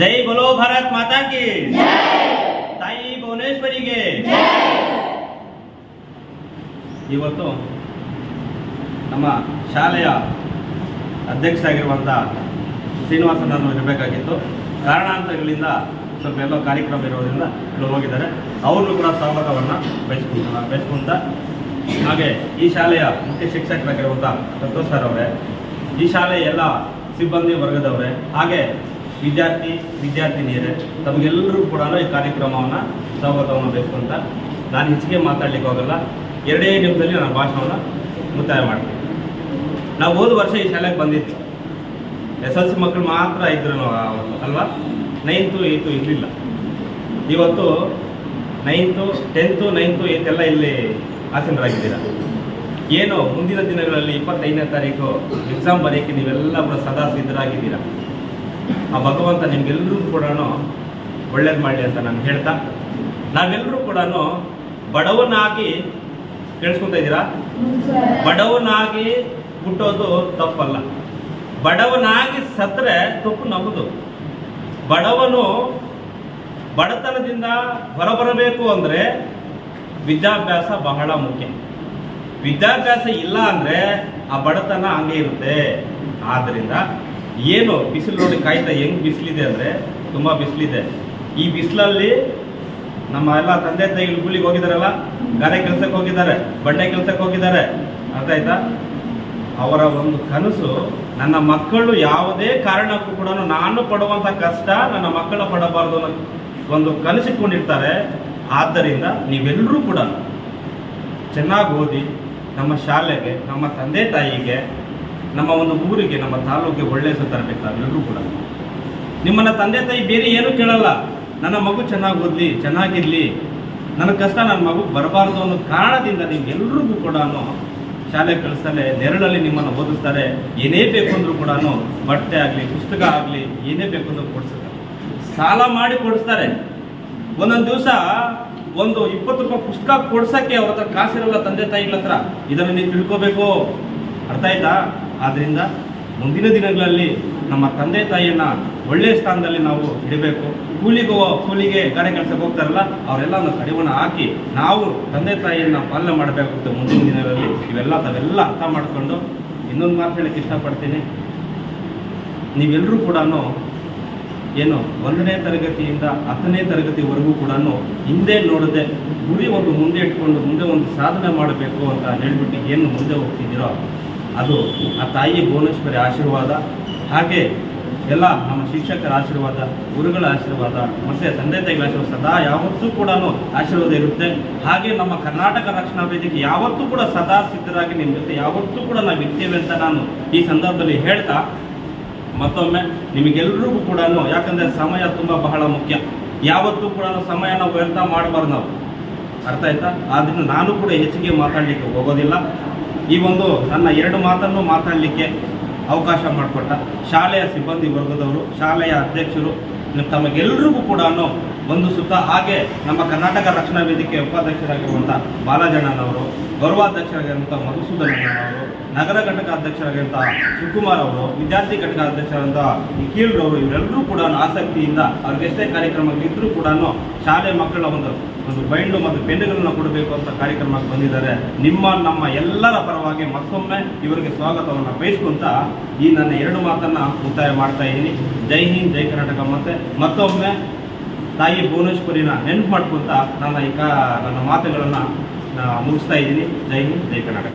ಜೈ ಬಲೋ ಭಾರತ್ ಮಾತಾ ಕಿ ತಾಯಿ ಭುವನೇಶ್ವರಿಗೆ ಇವತ್ತು ನಮ್ಮ ಶಾಲೆಯ ಅಧ್ಯಕ್ಷರಾಗಿರುವಂಥ ಶ್ರೀನಿವಾಸನನ್ನು ಇರಬೇಕಾಗಿತ್ತು. ಕಾರಣಾಂತರಗಳಿಂದ ಸ್ವಲ್ಪ ಎಲ್ಲೋ ಕಾರ್ಯಕ್ರಮ ಇರೋದ್ರಿಂದ ಇಲ್ಲಿ ಹೋಗಿದ್ದಾರೆ. ಅವ್ರನ್ನೂ ಕೂಡ ಸ್ವಾಗತವನ್ನು ಬಯಸ್ಕೊಂತ ಬಯಸ್ಕೊಂತ ಹಾಗೆ ಈ ಶಾಲೆಯ ಮುಖ್ಯ ಶಿಕ್ಷಕರಾಗಿರುವಂಥ ಸಂತೋಷ್ ಸರ್ ಅವರೇ ಈ ಶಾಲೆಯ ಎಲ್ಲ ಸಿಬ್ಬಂದಿ ವರ್ಗದವರೇ ಹಾಗೆ ವಿದ್ಯಾರ್ಥಿ ವಿದ್ಯಾರ್ಥಿನಿಯರೇ, ತಮಗೆಲ್ಲರೂ ಕೂಡ ಈ ಕಾರ್ಯಕ್ರಮವನ್ನು ಸ್ವಾಗತವನ್ನು ಅಂತ ನಾನು ಹೆಚ್ಚಿಗೆ ಮಾತಾಡ್ಲಿಕ್ಕೆ ಹೋಗಲ್ಲ. ಎರಡೇ ನಿಮಿಷದಲ್ಲಿ ನಾನು ಭಾಷಣವನ್ನು ಮುಕ್ತಾಯ ಮಾಡ್ತೀನಿ. ನಾವು ಹೋದ ವರ್ಷ ಈ ಶಾಲೆಗೆ ಬಂದಿದ್ವಿ. ಎಸ್ ಎಲ್ ಸಿ ಮಕ್ಕಳು ಮಾತ್ರ ಇದ್ರು ಅಲ್ವಾ? ನೈನ್ತು, ಏಯ್ತು ಇರಲಿಲ್ಲ. ಇವತ್ತು ನೈನ್ತು, ಟೆಂತು, ನೈನ್ತು ಏಯ್ತೆಲ್ಲ ಇಲ್ಲಿ ಆಸೀನರಾಗಿದ್ದೀರಾ? ಏನು ಮುಂದಿನ ದಿನಗಳಲ್ಲಿ ಇಪ್ಪತ್ತೈದನೇ ತಾರೀಕು ಎಕ್ಸಾಮ್ ಬರೆಯೋಕ್ಕೆ ನೀವೆಲ್ಲ ಕೂಡ ಸದಾ ಸಿದ್ಧರಾಗಿದ್ದೀರಾ? ಆ ಭಗವಂತ ನಿಮ್ಗೆಲ್ಲರೂ ಕೂಡ ಒಳ್ಳೇದು ಮಾಡಲಿ ಅಂತ ನಾನು ಹೇಳ್ತಾ. ನಾವೆಲ್ಲರೂ ಕೂಡ ಬಡವನಾಗಿ ಕೇಳಿಸ್ಕೊತಾ ಇದ್ದೀರಾ? ಬಡವನಾಗಿ ಹುಟ್ಟೋದು ತಪ್ಪಲ್ಲ. ಬಡವನಾಗಿ ಸತ್ರೆ ತಪ್ಪು ನಮ್ಮದು ಬಡವನು ಬಡತನದಿಂದ ಹೊರಬರಬೇಕು ಅಂದರೆ ವಿದ್ಯಾಭ್ಯಾಸ ಬಹಳ ಮುಖ್ಯ. ವಿದ್ಯಾಭ್ಯಾಸ ಇಲ್ಲ ಅಂದರೆ ಆ ಬಡತನ ಹಂಗೆ ಇರುತ್ತೆ. ಆದ್ದರಿಂದ ಏನು ಬಿಸಿಲು ನೋಡಿ ಕಾಯ್ತಾ ಹೆಂಗ್ ಬಿಸಿಲಿದೆ ಅಂದರೆ ತುಂಬ ಬಿಸಿಲಿದೆ. ಈ ಬಿಸಿಲಲ್ಲಿ ನಮ್ಮ ಎಲ್ಲ ತಂದೆ ತಾಯಿಗಳು ಕೂಲಿಗೆ ಹೋಗಿದಾರಲ್ಲ ಗಾರೆ ಕೆಲ್ಸಕ್ಕೆ ಹೋಗಿದ್ದಾರೆ, ಬಂಡೆ ಕೆಲ್ಸಕ್ಕೆ ಹೋಗಿದ್ದಾರೆ. ಅರ್ಥ ಆಯ್ತಾ ಅವರ ಒಂದು ಕನಸು, ನನ್ನ ಮಕ್ಕಳು ಯಾವುದೇ ಕಾರಣಕ್ಕೂ ಕೂಡ ನಾನು ಪಡುವಂಥ ಕಷ್ಟ ನನ್ನ ಮಕ್ಕಳು ಪಡಬಾರ್ದು ಅನ್ನೋ ಒಂದು ಕನಸಿಟ್ಕೊಂಡಿರ್ತಾರೆ ಆದ್ದರಿಂದ ನೀವೆಲ್ಲರೂ ಕೂಡ ಚೆನ್ನಾಗಿ ಓದಿ, ನಮ್ಮ ಶಾಲೆಗೆ, ನಮ್ಮ ತಂದೆ ತಾಯಿಗೆ ನಮ್ಮ ಒಂದು ಊರಿಗೆ, ನಮ್ಮ ತಾಲೂಕಿಗೆ ಒಳ್ಳೆಯ ತರಬೇಕು ನಾವೆಲ್ಲರೂ ಕೂಡ. ನಿಮ್ಮನ್ನ ತಂದೆ ತಾಯಿ ಬೇರೆ ಏನೂ ಕೇಳಲ್ಲ. ನನ್ನ ಮಗು ಚೆನ್ನಾಗಿ ಓದಲಿ, ಚೆನ್ನಾಗಿರ್ಲಿ. ನನ್ನ ಕಷ್ಟ, ನನ್ನ ಮಗು ಬರಬಾರ್ದು ಅನ್ನೋ ಕಾರಣದಿಂದ ನಿಮ್ಗೆಲ್ರಿಗೂ ಕೂಡ ಶಾಲೆ ಕಳಿಸ್ತಾರೆ, ನೆರಳಲ್ಲಿ ನಿಮ್ಮನ್ನು ಓದಿಸ್ತಾರೆ. ಏನೇ ಬೇಕು ಅಂದ್ರೂ ಕೂಡ ಬಟ್ಟೆ ಆಗಲಿ, ಪುಸ್ತಕ ಆಗಲಿ, ಏನೇ ಬೇಕು ಅಂದ್ರೂ ಕೊಡಿಸ್ತಾರೆ. ಸಾಲ ಮಾಡಿ ಕೊಡಿಸ್ತಾರೆ. ಒಂದೊಂದು ದಿವಸ ಒಂದು ಇಪ್ಪತ್ತು ರೂಪಾಯಿ ಪುಸ್ತಕ ಕೊಡ್ಸೋಕ್ಕೆ ಅವ್ರ ಹತ್ರ ಕಾಸಿರಲ್ಲ ತಂದೆ ತಾಯಿಗಳ ಹತ್ರ. ಇದನ್ನು ನೀವು ತಿಳ್ಕೋಬೇಕು. ಅರ್ಥ ಆಯ್ತಾ? ಆದ್ರಿಂದ ಮುಂದಿನ ದಿನಗಳಲ್ಲಿ ನಮ್ಮ ತಂದೆ ತಾಯಿಯನ್ನ ಒಳ್ಳೆಯ ಸ್ಥಾನದಲ್ಲಿ ನಾವು ಇಡಬೇಕು ಕೂಲಿಗೆ ಕೂಲಿಗೆ ಗಾಡಿ ಕೆಲಸಕ್ಕೆ ಹೋಗ್ತಾರಲ್ಲ, ಅವರೆಲ್ಲ ಒಂದು ಕಡಿವಾಣ ಹಾಕಿ ನಾವು ತಂದೆ ತಾಯಿಯನ್ನು ಪಾಲನೆ ಮಾಡಬೇಕು ಅಂತ ಮುಂದಿನ ದಿನಗಳಲ್ಲಿ ಇವೆಲ್ಲ ತಾವೆಲ್ಲ ಅರ್ಥ ಮಾಡಿಕೊಂಡು ಇನ್ನೊಂದು ಮಾತು ಹೇಳಕ್ಕೆ ಇಷ್ಟಪಡ್ತೀನಿ. ನೀವೆಲ್ಲರೂ ಕೂಡ ಏನು ಒಂದನೇ ತರಗತಿಯಿಂದ ಹತ್ತನೇ ತರಗತಿವರೆಗೂ ಕೂಡ ಹಿಂದೆ ನೋಡದೆ ಗುರಿ ಒಂದು ಮುಂದೆ ಇಟ್ಕೊಂಡು ಮುಂದೆ ಒಂದು ಸಾಧನೆ ಮಾಡಬೇಕು ಅಂತ ಹೇಳ್ಬಿಟ್ಟು ಏನು ಮುಂದೆ ಹೋಗ್ತಿದ್ದೀರೋ ಅದು ಆ ತಾಯಿ ಭುವನೇಶ್ವರಿ ಆಶೀರ್ವಾದ, ಹಾಗೆ ಎಲ್ಲ ನಮ್ಮ ಶಿಕ್ಷಕರ ಆಶೀರ್ವಾದ, ಗುರುಗಳ ಆಶೀರ್ವಾದ, ಮತ್ತೆ ತಂದೆ ತಾಯಿಗಳ ಆಶೀರ್ವಾದ ಸದಾ ಯಾವತ್ತೂ ಕೂಡ ಆಶೀರ್ವಾದ ಇರುತ್ತೆ. ಹಾಗೆ ನಮ್ಮ ಕರ್ನಾಟಕ ರಕ್ಷಣಾ ವೇದಿಕೆ ಯಾವತ್ತೂ ಕೂಡ ಸದಾ ಸಿದ್ಧರಾಗಿ ನಿಮ್ಮ ಜೊತೆ ಯಾವತ್ತೂ ಕೂಡ ನಾವು ಇರ್ತೇವೆ ಅಂತ ನಾನು ಈ ಸಂದರ್ಭದಲ್ಲಿ ಹೇಳ್ತಾ, ಮತ್ತೊಮ್ಮೆ ನಿಮಗೆಲ್ಲರಿಗೂ ಕೂಡ ಯಾಕಂದರೆ ಸಮಯ ತುಂಬ ಬಹಳ ಮುಖ್ಯ. ಯಾವತ್ತೂ ಕೂಡ ಸಮಯನ ವ್ಯರ್ಥ ಮಾಡಬಾರ್ದು ನಾವು. ಅರ್ಥ ಆಯ್ತಾ? ಆದ್ದರಿಂದ ನಾನು ಕೂಡ ಹೆಚ್ಚಿಗೆ ಮಾತಾಡಲಿಕ್ಕೆ ಹೋಗೋದಿಲ್ಲ. ಈ ಒಂದು ನನ್ನ ಎರಡು ಮಾತನ್ನು ಮಾತಾಡಲಿಕ್ಕೆ ಅವಕಾಶ ಮಾಡಿಕೊಟ್ಟ ಶಾಲೆಯ ಸಿಬ್ಬಂದಿ ವರ್ಗದವರು, ಶಾಲೆಯ ಅಧ್ಯಕ್ಷರು ತಮಗೆಲ್ಲರಿಗೂ ಕೂಡ ಒಂದು ಸುತ್ತ ಹಾಗೆ ನಮ್ಮ ಕರ್ನಾಟಕ ರಕ್ಷಣಾ ವೇದಿಕೆ ಉಪಾಧ್ಯಕ್ಷರಾಗಿರುವಂಥ ಬಾಲಜಣ್ಣನವರು ಗೌರವಾಧ್ಯಕ್ಷರಾಗಿರುವಂಥ ಮಧುಸೂದನ್ ಅವರು ನಗರ ಘಟಕ ಅಧ್ಯಕ್ಷರಾಗಿರುವಂಥ ಶಿವಕುಮಾರ್ ಅವರು, ವಿದ್ಯಾರ್ಥಿ ಘಟಕ ಅಧ್ಯಕ್ಷರಾದಂಥ ನಿಖಿಲ್ರವರು ಇವರೆಲ್ಲರೂ ಕೂಡ ಆಸಕ್ತಿಯಿಂದ ಅವ್ರಿಗೆಷ್ಟೇ ಕಾರ್ಯಕ್ರಮಗಳಿದ್ದರೂ ಕೂಡ ಶಾಲೆ ಮಕ್ಕಳ ಒಂದು ಒಂದು ಬೈಂಡು ಮತ್ತು ಪೆನ್ನುಗಳನ್ನು ಕೊಡಬೇಕು ಅಂತ ಕಾರ್ಯಕ್ರಮಕ್ಕೆ ಬಂದಿದ್ದಾರೆ. ನಿಮ್ಮ, ನಮ್ಮ ಎಲ್ಲರ ಪರವಾಗಿ ಮತ್ತೊಮ್ಮೆ ಇವರಿಗೆ ಸ್ವಾಗತವನ್ನು ಬಯಸ್ಕೊಂತ ಈ ನನ್ನ ಎರಡು ಮಾತನ್ನು ಮುಕ್ತಾಯ ಮಾಡ್ತಾ ಇದ್ದೀನಿ. ಜೈ ಹಿಂದ್, ಜೈ ಕರ್ನಾಟಕ ಮತ್ತೆ ಮತ್ತೊಮ್ಮೆ ತಾಯಿ ಭುವನೇಶ್ವರಿನ ನೆನಪು ಮಾಡ್ಕೊಂತ ನನ್ನ ಈ ನನ್ನ ಮಾತುಗಳನ್ನು ಮುಗಿಸ್ತಾ ಇದ್ದೀನಿ. ಜೈ ಹಿಂದ್, ಜೈ ಕರ್ನಾಟಕ.